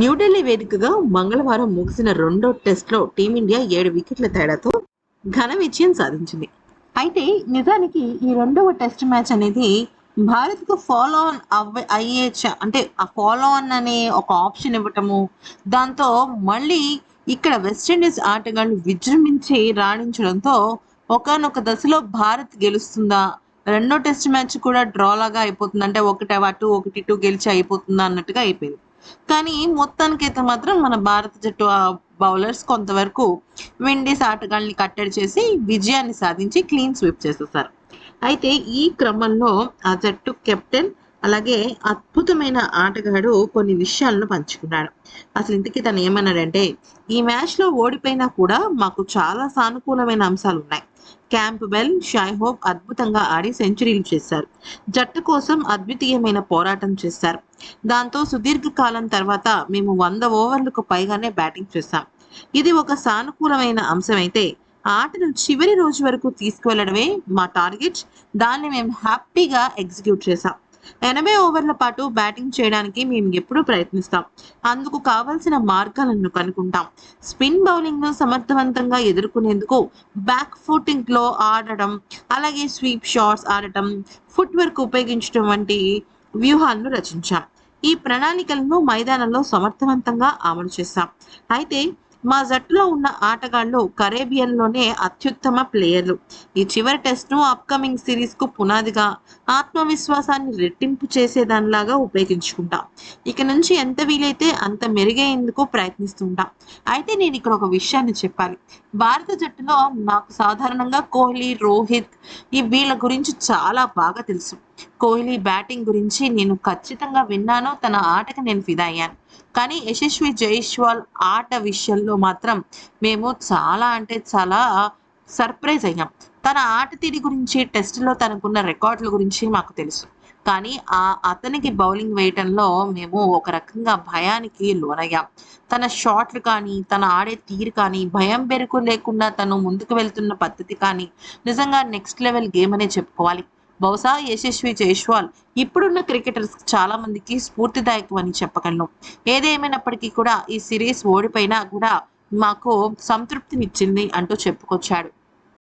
న్యూఢిల్లీ వేదికగా మంగళవారం ముగిసిన రెండో టెస్ట్లో టీమిండియా ఏడు వికెట్ల తేడాతో ఘన విజయం సాధించింది. అయితే నిజానికి ఈ రెండవ టెస్ట్ మ్యాచ్ అనేది భారత్కు ఫాలో ఆన్ అవ్వ అయ్యే అంటే ఆ ఫాలో ఆన్ అనే ఒక ఆప్షన్ ఇవ్వటము దాంతో మళ్ళీ ఇక్కడ వెస్టిండీస్ ఆటగాళ్ళు విజృంభించి రాణించడంతో ఒకానొక దశలో భారత్ గెలుస్తుందా? రెండో టెస్ట్ మ్యాచ్ కూడా డ్రాలాగా అయిపోతుంది అంటే ఒకటి అటు ఒకటి ఇటు గెలిచి అయిపోతుందా అన్నట్టుగా అయిపోయింది. కానీ మొత్తానికైతే మాత్రం మన భారత జట్టు బౌలర్స్ కొంతవరకు విండీస్ ఆటగాళ్ళని కట్టడి చేసి విజయాన్ని సాధించి క్లీన్ స్వీప్ చేసేసారు. అయితే ఈ క్రమంలో ఆ జట్టు కెప్టెన్ అలాగే అద్భుతమైన ఆటగాడు కొన్ని విషయాలను పంచుకున్నాడు. అసలు ఇంతకీ తను ఏమన్నాడంటే ఈ మ్యాచ్లో ఓడిపోయినా కూడా మాకు చాలా సానుకూలమైన అంశాలు ఉన్నాయి. క్యాంప్ బెల్ షాయ్హోప్ అద్భుతంగా ఆడి సెంచరీలు చేశారు. జట్టు కోసం అద్వితీయమైన పోరాటం చేశారు. దాంతో సుదీర్ఘకాలం తర్వాత మేము వంద ఓవర్లకు పైగానే బ్యాటింగ్ చేశాం. ఇది ఒక సానుకూలమైన అంశం అయితే ఆటను చివరి రోజు వరకు తీసుకువెళ్ళడమే మా టార్గెట్. దాన్ని మేము హ్యాపీగా ఎగ్జిక్యూట్ చేశాం. ఎనభై ఓవర్ల పాటు బ్యాటింగ్ చేయడానికి మేము ఎప్పుడూ ప్రయత్నిస్తాం. అందుకు కావలసిన మార్గాలను కనుక్కుంటాం. స్పిన్ బౌలింగ్ను సమర్థవంతంగా ఎదుర్కొనేందుకు బ్యాక్ ఫుటింగ్లో ఆడటం అలాగే స్వీప్ షాట్స్ ఆడటం ఫుట్ వర్క్ ఉపయోగించడం వంటి వ్యూహాలను రచించాం. ఈ ప్రణాళికలను మైదానంలో సమర్థవంతంగా అమలు చేశాం. అయితే మా జట్టులో ఉన్న ఆటగాళ్ళు కరేబియన్లోనే అత్యుత్తమ ప్లేయర్లు. ఈ చివరి టెస్ట్ను అప్కమింగ్ సిరీస్కు పునాదిగా ఆత్మవిశ్వాసాన్ని రెట్టింపు చేసేదానిలాగా ఉపయోగించుకుంటాం. ఇక నుంచి ఎంత వీలైతే అంత మెరుగయ్యేందుకు ప్రయత్నిస్తుంటాం. అయితే నేను ఇక్కడ ఒక విషయాన్ని చెప్పాలి. భారత జట్టులో నాకు సాధారణంగా కోహ్లీ రోహిత్ ఈ వీళ్ళ గురించి చాలా బాగా తెలుసు. కోహ్లీ బ్యాటింగ్ గురించి నేను ఖచ్చితంగా విన్నాను. తన ఆటకి నేను ఫిదా అయ్యాను కానీ యశస్వి జైస్వాల్ ఆట విషయంలో మాత్రం మేము చాలా అంటే చాలా సర్ప్రైజ్ అయ్యాం. తన ఆట తీరు గురించి టెస్ట్లో తనకున్న రికార్డుల గురించి మాకు తెలుసు. కానీ ఆ అతనికి బౌలింగ్ వేయటంలో మేము ఒక రకంగా భయానికి లోనయ్యాం. తన షాట్లు కానీ తన ఆడే తీరు కానీ భయం బెరుకు లేకుండా తను ముందుకు వెళ్తున్న పద్ధతి కానీ నిజంగా నెక్స్ట్ లెవెల్ గేమ్ అనే చెప్పుకోవాలి. బహుశా యశస్వి జైస్వాల్. ఇప్పుడున్న క్రికెటర్స్ చాలా మందికి స్ఫూర్తిదాయకం అని చెప్పగలను. ఏదేమైనప్పటికీ కూడా ఈ సిరీస్ ఓడిపోయినా కూడా మాకు సంతృప్తినిచ్చింది అంటూ చెప్పుకొచ్చాడు.